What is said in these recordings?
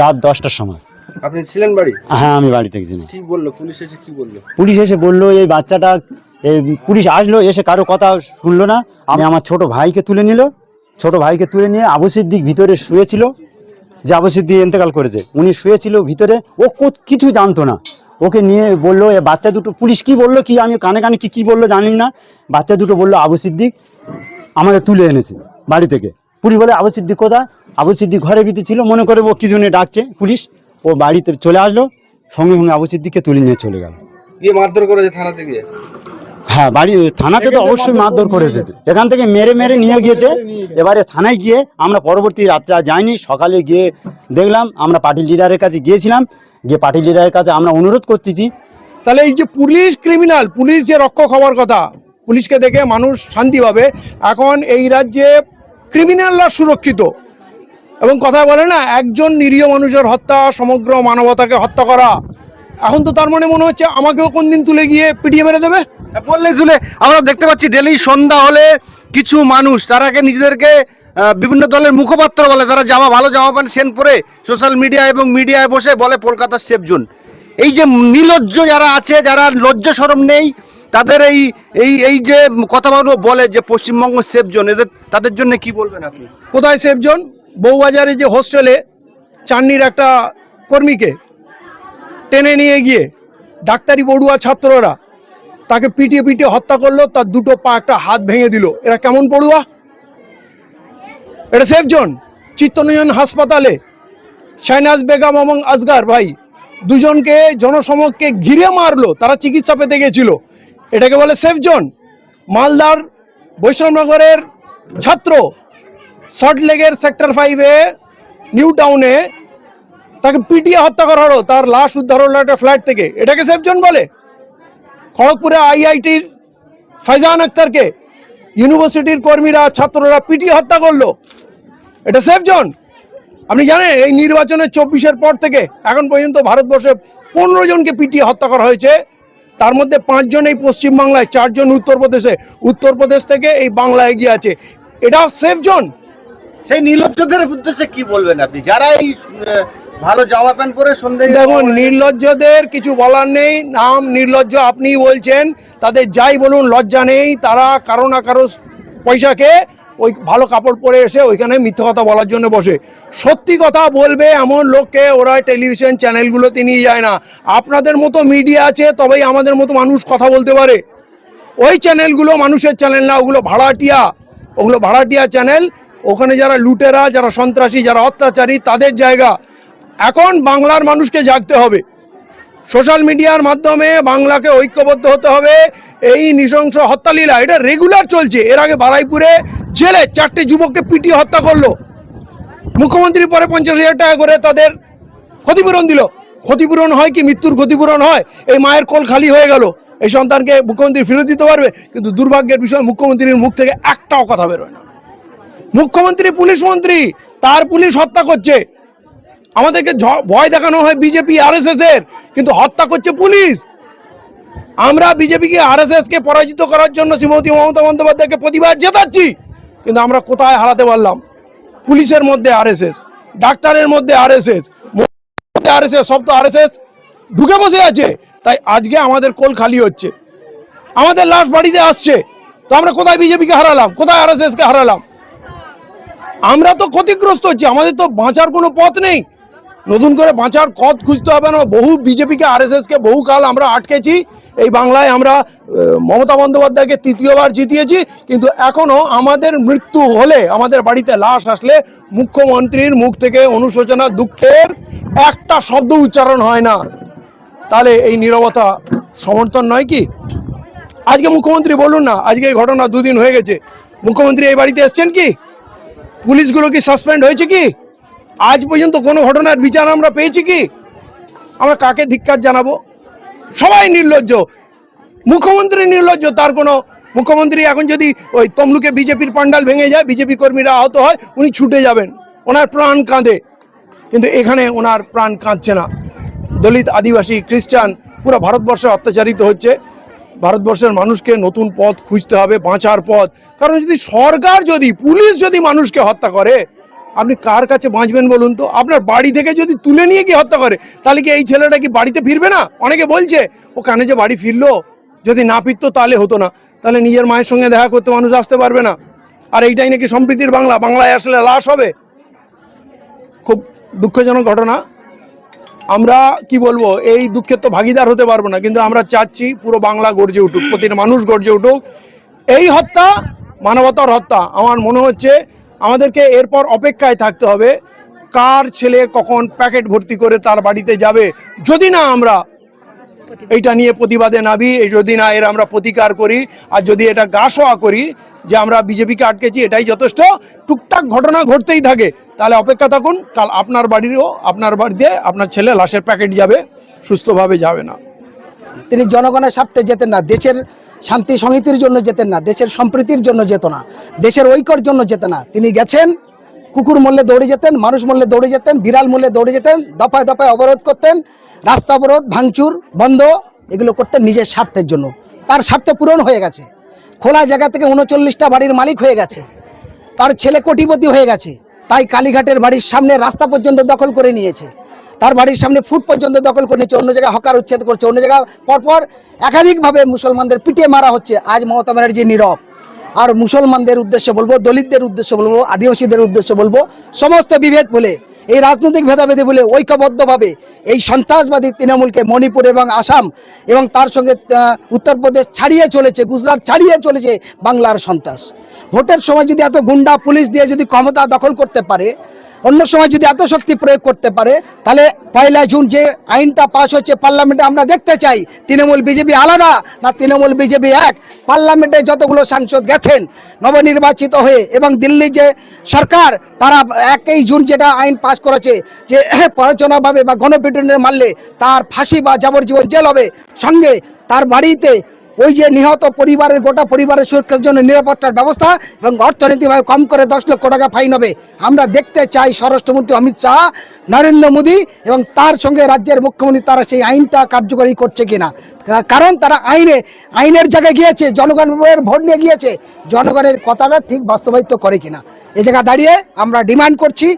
রাত দশটার সময়। আপনি ছিলেন বাড়ি? হ্যাঁ আমি বাড়িতে গেছি না কি বলল? পুলিশ এসে কি বলল? পুলিশ এসে বলল এই বাচ্চাটা এই পুলিশ আসলো এসে কারও কথা শুনলো না। আমি আমার ছোট ভাইকে তুলে নিল। ছোট ভাইকে তুলে নিয়ে আবু সিদ্দিক ভিতরে শুয়েছিল। যে আবু সিদ্দিক ইন্তেকাল করেছে উনি শুয়েছিল ভিতরে। ও কিছু জানতো না। ওকে নিয়ে বলল এ বাচ্চা দুটো পুলিশ কি বলল কি আমি কানে কানে কি কি বলল জানি না। বাচ্চা দুটো বলল আবু সিদ্দিক আমাদের তুলে এনেছে বাড়ি থেকে। পুলিশ বলে আবু সিদ্দিক কোথা আবু সিদ্দিক ঘরের ভিতরে ছিল মনে করে ও কি জন্য ডাকছে? পুলিশ ও বাড়িতে চলে আসলো সঙ্গে সঙ্গে আবু সিদ্দিককে তুলে নিয়ে চলে গেল। গিয়ে মারধর করেছে থানাতে গিয়ে? হ্যাঁ বাড়ি থানাতে তো অবশ্যই মারধর করেছে। এখান থেকে মেরে মেরে নিয়ে গিয়েছে। এবারে থানায় গিয়ে আমরা পরবর্তী রাত্রে যাইনি। সকালে গিয়ে দেখলাম আমরা পার্টি লিডারের কাছে গিয়েছিলাম। গিয়ে পার্টি লিডারের কাছে আমরা অনুরোধ করতেছি। তাহলে এই যে পুলিশ ক্রিমিনাল পুলিশ যে রক্ষক হওয়ার কথা পুলিশকে দেখে মানুষ শান্তি পাবে এখন এই রাজ্যে ক্রিমিনালরা সুরক্ষিত। এবং কথা বলে না, একজন নিরীহ মানুষের হত্যা, সমগ্র মানবতাকে হত্যা করা। এখন তো তার মানে মনে হচ্ছে আমাকেও কোন দিন তুলে গিয়ে পিটিয়ে মেরে দেবে? বললে শুনে আমরা দেখতে পাচ্ছি ডেলি সন্ধ্যা হলে কিছু মানুষ তারাকে নিজেদেরকে বিভিন্ন দলের মুখপাত্র বলে, তারা জামা, ভালো জামা প্যান্ট সেন পরে সোশ্যাল মিডিয়া এবং মিডিয়ায় বসে বলে, কলকাতার সেফ জোন। এই যে নির্লজ্জ যারা আছে, যারা লজ্জা সরম নেই তাদের এই এই এই যে কথাগুলো বলে যে পশ্চিমবঙ্গ সেফ জোন এদের, তাদের জন্য কি বলবেন আপনি? কোথায় সেফজন বউবাজারে যে হোস্টেলে চান্নির একটা কর্মীকে টেনে নিয়ে গিয়ে ডাক্তারি পড়ুয়া ছাত্ররা তাকে পিটিয়ে পিটিয়ে হত্যা করল, তার দুটো পা একটা হাত ভেঙে দিল। এরা কেমন পড়ুয়া? এটা সেফজন চিত্তরঞ্জন হাসপাতালে শাইনাজ বেগম এবং আসগার ভাই দুজনকে জনসমক্ষে ঘিরে মারলো, তারা চিকিৎসা পেতে গেছিল। এটাকে বলে সেফজন মালদার বৈষ্ণবনগরের ছাত্র সল্টলেগের সেক্টর ফাইভে নিউ টাউনে তাকে পিটিয়ে হত্যা করা হলো। তার লাশ উদ্ধার হলো একটা ফ্ল্যাট থেকে। এটাকে সেফজন বলে? খড়গপুরে আইআইটির ফাইজান আক্তারকে ইউনিভার্সিটির কর্মীরা, ছাত্ররা পিটিয়ে হত্যা করল। এটা সেফজন আপনি জানেন, এই নির্বাচনের চব্বিশের পর থেকে এখন পর্যন্ত ভারতবর্ষে পনেরো জনকে পিটিয়ে হত্যা করা হয়েছে। তার মধ্যে পাঁচজন এই পশ্চিমবাংলায় চারজন উত্তরপ্রদেশে। উত্তরপ্রদেশ থেকে এই বাংলা এগিয়ে আছে। এটা সেফ জোন সেই নির্লজ্জদের উদ্দেশ্যে কি বলবেন আপনি? যারা এই ভালো জামা প্যান্ট পরে সন্ধ্যে দেখুন নির্লজ্জদের কিছু বলার নেই। নাম নির্লজ্জ আপনি বলছেন। তাদের যাই বলুন লজ্জা নেই। তারা কারও না কারও পয়সাকে ওই ভালো কাপড় পরে এসে ওইখানে মিথ্যা কথা বলার জন্য বসে। সত্যি কথা বলবে এমন লোককে ওরা টেলিভিশন চ্যানেলগুলোতে নিয়ে যায় না। আপনাদের মতো মিডিয়া আছে, তবেই আমাদের মতো মানুষ কথা বলতে পারে। ওই চ্যানেলগুলো মানুষের চ্যানেল না, ওগুলো ভাড়াটিয়া। ওগুলো ভাড়াটিয়া চ্যানেল। ওখানে যারা লুটেরা, যারা সন্ত্রাসী, যারা অত্যাচারী, তাদের জায়গা। এখন বাংলার মানুষকে জাগতে হবে। সোশ্যাল মিডিয়ার মাধ্যমে বাংলাকে ঐক্যবদ্ধ হতে হবে। এই নৃশংস হত্যালীলা এটা রেগুলার চলছে। এর আগে বারাইপুরে জেলে চারটে যুবককে পিটিয়ে হত্যা করল। মুখ্যমন্ত্রী পরে পঞ্চাশ হাজার টাকা করে তাদের ক্ষতিপূরণ দিল। ক্ষতিপূরণ হয় কি? মৃত্যুর ক্ষতিপূরণ হয়? এই মায়ের কোল খালি হয়ে গেল। এই সন্তানকে মুখ্যমন্ত্রী ফেরত দিতে পারবে? কিন্তু দুর্ভাগ্যের বিষয়, মুখ্যমন্ত্রীর মুখ থেকে একটাও কথা বেরোয় না। মুখ্যমন্ত্রী, পুলিশ মন্ত্রী, তার পুলিশ হত্যা করছে। আমাদেরকে ভয় দেখানো হয় বিজেপি আরএসএস এর, কিন্তু হত্যা করছে পুলিশ। আমরা বিজেপিকে আরএসএস কে পরাজিত করার জন্য শ্রীমতী মমতা বন্দ্যোপাধ্যায়কে প্রতিবাদ জেতাচ্ছি কিন্তু আমরা কোথায় হারাতে পারলাম? পুলিশের মধ্যে আরএসএস ডাক্তারের মধ্যে আরএসএস আরএসএস সব তো আরএসএস ঢুকে বসে আছে। তাই আজকে আমাদের কোল খালি হচ্ছে। আমাদের লাশ বাড়িতে আসছে। তো আমরা কোথায় বিজেপিকে হারালাম? কোথায় আরএসএস কে হারালাম? আমরা তো ক্ষতিগ্রস্ত হচ্ছি। আমাদের তো বাঁচার কোনো পথ নেই। নতুন করে বাঁচার পথ খুঁজতে হবে না। বহু বিজেপিকে আরএসএসকে বহু কাল আমরা আটকেছি। এই বাংলায় আমরা মমতা বন্দ্যোপাধ্যায়কে তৃতীয়বার জিতিয়েছি। কিন্তু এখনও আমাদের মৃত্যু হলে, আমাদের বাড়িতে লাশ আসলে মুখ্যমন্ত্রীর মুখ থেকে অনুশোচনা, দুঃখের একটা শব্দ উচ্চারণ হয় না। তাহলে এই নীরবতা সমর্থন নয় কি? আজকে মুখ্যমন্ত্রী বলুন না, আজকে এই ঘটনা দুদিন হয়ে গেছে। মুখ্যমন্ত্রী এই বাড়িতে এসছেন কি? পুলিশগুলো কি সাসপেন্ড হয়েছে কি? আজ পর্যন্ত কোনো ঘটনার বিচার আমরা পেয়েছি কি? আমরা কাকে ধিক্কার জানাব? সবাই নির্লজ্জ। মুখ্যমন্ত্রী নির্লজ্জ, তার কোনো মুখ্যমন্ত্রী এখন যদি ওই তমলুকে বিজেপির পান্ডাল ভেঙে যায়, বিজেপি কর্মীরা আহত হয়, উনি ছুটে যাবেন। ওনার প্রাণ কাঁদে। কিন্তু এখানে ওনার প্রাণ কাঁদছে না। দলিত, আদিবাসী, খ্রিস্টান, পুরো ভারতবর্ষে অত্যাচারিত হচ্ছে। ভারতবর্ষের মানুষকে নতুন পথ খুঁজতে হবে, বাঁচার পথ। কারণ যদি সরকার যদি, পুলিশ যদি মানুষকে হত্যা করে আপনি কার কাছে বাঁচবেন বলুন তো? আপনার বাড়ি থেকে যদি তুলে নিয়ে গিয়ে হত্যা করে, তাহলে কি এই ছেলেটা কি বাড়িতে ফিরবে না? অনেকে বলছে, ও কানে যে বাড়ি ফিরলো? যদি না ফিরতো তাহলে হতো না। তাহলে নিজের মায়ের সঙ্গে দেখা করতে মানুষ আসতে পারবে না। আর এইটাই নাকি সম্প্রীতির বাংলা। বাংলায় আসলে লাশ হবে। খুব দুঃখজনক ঘটনা। আমরা কি বলব? এই দুঃখের তো ভাগিদার হতে পারব না। কিন্তু আমরা চাচ্ছি পুরো বাংলা গর্জে উঠুক। প্রতিটা মানুষ গর্জে উঠুক। এই হত্যা মানবতার হত্যা। আমার মনে হচ্ছে আমাদেরকে এরপর অপেক্ষায় থাকতে হবে। কার ছেলে কখন প্যাকেট ভর্তি করে তার বাড়িতে যাবে? যদি না আমরা এইটা নিয়ে প্রতিবাদে নাবি যদি না এর আমরা প্রতিকার করি, আর যদি এটা গাছোয়া করি যে আমরা বিজেপিকে আটকেছি, এটাই যথেষ্ট। টুকটাক ঘটনা ঘটতেই থাকে। তাহলে অপেক্ষা থাকুন, কাল আপনার বাড়িরও আপনার বাড়িতে আপনার ছেলে লাশের প্যাকেট যাবে, সুস্থভাবে যাবে না। তিনি জনগণের স্বার্থে যেতেন না, দেশের শান্তি সমিতির জন্য যেতেন না, দেশের সম্প্রীতির জন্য যেত না, দেশের ঐক্যর জন্য যেত না। তিনি গেছেন, কুকুর মূল্যে দৌড়ে যেতেন, মানুষ মূল্যে দৌড়ে যেতেন, বিড়াল মূল্যে দৌড়ে যেতেন, দফায় দফায় অবরোধ করতেন, রাস্তা অবরোধ, ভাঙচুর, বন্ধ, এগুলো করতেন নিজের স্বার্থের জন্য। তার স্বার্থ পূরণ হয়ে গেছে। খোলা জায়গা থেকে উনচল্লিশটা বাড়ির মালিক হয়ে গেছে। তার ছেলে কোটিপতি হয়ে গেছে। তাই কালীঘাটের বাড়ির সামনে রাস্তা পর্যন্ত দখল করে নিয়েছে। তার বাড়ির সামনে ফুট পর্যন্ত দখল করে নিয়েছে অন্য জায়গায় হকার উচ্ছেদ করছে, অন্য জায়গায় পরপর একাধিকভাবে মুসলমানদের পিটিয়ে মারা হচ্ছে। আজ মমতা ব্যানার্জি নীরব। আর মুসলমানদের উদ্দেশ্যে বলব, দলিতদের উদ্দেশ্য বলব, আদিবাসীদের উদ্দেশ্যে বলব, সমস্ত বিভেদ বলে, এই রাজনৈতিক ভেদাভেদে বলে ঐক্যবদ্ধভাবে এই সন্ত্রাসবাদী তৃণমূলকে মণিপুর এবং আসাম এবং তার সঙ্গে উত্তরপ্রদেশ ছাড়িয়ে চলেছে, গুজরাট ছাড়িয়ে চলেছে বাংলার সন্ত্রাস। ভোটের সময় যদি এত গুন্ডা পুলিশ দিয়ে যদি ক্ষমতা দখল করতে পারে অন্য সময় যদি এত শক্তি প্রয়োগ করতে পারে, তাহলে পয়লা জুন যে আইনটা পাশ হচ্ছে পার্লামেন্টে আমরা দেখতে চাই, তৃণমূল বিজেপি আলাদা না তৃণমূল বিজেপি এক? পার্লামেন্টে যতগুলো সাংসদ গেছেন, নবনির্বাচিত হয়ে, এবং দিল্লির যে সরকার, তারা একই জুন যেটা আইন পাশ করেছে, যে প্ররোচনাভাবে বা গণপিটুনের মারলে তার ফাঁসি বা যাবজ্জীবন জেল হবে। সঙ্গে তার বাড়িতে ওই যে নিহত পরিবারের, গোটা পরিবারের সুরক্ষার জন্য নিরাপত্তার ব্যবস্থা এবং অর্থনৈতিকভাবে কম করে দশ লক্ষ টাকা ফাইন হবে। আমরা দেখতে চাই স্বরাষ্ট্রমন্ত্রী অমিত শাহ, নরেন্দ্র মোদী এবং তার সঙ্গে রাজ্যের মুখ্যমন্ত্রী তারা সেই আইনটা কার্যকরী করছে কিনা। কারণ তারা আইনে, আইনের জায়গায় গিয়েছে জনগণের ভোট নিয়ে গিয়েছে। জনগণের কথাটা ঠিক বাস্তবায়িত করে কিনা। এ জায়গা দাঁড়িয়ে আমরা ডিমান্ড করছি,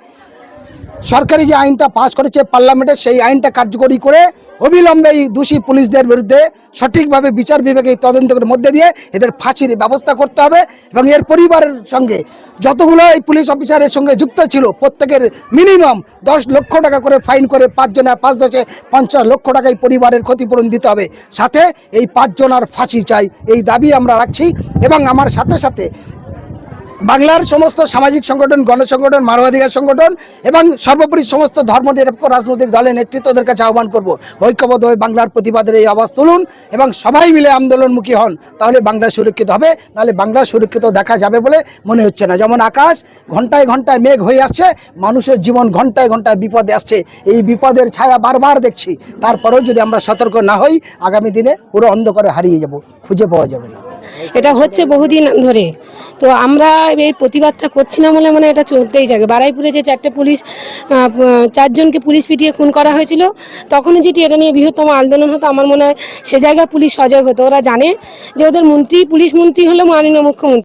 সরকারি যে আইনটা পাস করেছে পার্লামেন্টে সেই আইনটা কার্যকরী করে অবিলম্বে এই দোষী পুলিশদের বিরুদ্ধে সঠিকভাবে বিচার বিভাগে তদন্তের মধ্যে দিয়ে এদের ফাঁসির ব্যবস্থা করতে হবে এবং এর পরিবারের সঙ্গে যতগুলো এই পুলিশ অফিসারের সঙ্গে যুক্ত ছিল, প্রত্যেকের মিনিমাম দশ লক্ষ টাকা করে ফাইন করে পাঁচজনের পাঁচ দশে পঞ্চাশ লক্ষ টাকা এই পরিবারের ক্ষতিপূরণ দিতে হবে। সাথে এই পাঁচজনার ফাঁসি চাই, এই দাবি আমরা রাখছি এবং আমার সাথে সাথে বাংলার সমস্ত সামাজিক সংগঠন, গণসংগঠন, মানবাধিকার সংগঠন এবং সর্বোপরি সমস্ত ধর্মনিরপেক্ষ রাজনৈতিক দলের নেতৃত্বদের কাছে আহ্বান করব। ঐক্যবদ্ধভাবে বাংলার প্রতিবাদের এই আওয়াজ তুলুন এবং সবাই মিলে আন্দোলনমুখী হন, তাহলে বাংলা সুরক্ষিত হবে, নাহলে বাংলা সুরক্ষিত দেখা যাবে বলে মনে হচ্ছে না। যেমন আকাশ, ঘন্টায় ঘন্টায় মেঘ হয়ে আসছে, মানুষের জীবন ঘন্টায় ঘন্টায় বিপদে আসছে। এই বিপদের ছায়া বারবার দেখছি। তারপরেও যদি আমরা সতর্ক না হই, আগামী দিনে পুরো অন্ধকারে হারিয়ে যাব, খুঁজে পাওয়া যাবে না। এটা হচ্ছে বহুদিন ধরে। তো আমরা এই প্রতিবাদটা করছি না বলে মানে এটা চলতেই থাকে বারাইপুরে যে চারটে পুলিশ চারজনকে পুলিশ পিটিয়ে খুন করা হয়েছিল, তখনই যেটি এটা নিয়ে বৃহত্তম আন্দোলন হতো, আমার মনে হয় সে জায়গায় পুলিশ সজাগ হতো। ওরা জানে যে ওদের মন্ত্রী, পুলিশ মন্ত্রী হলো মাননীয় মুখ্যমন্ত্রী।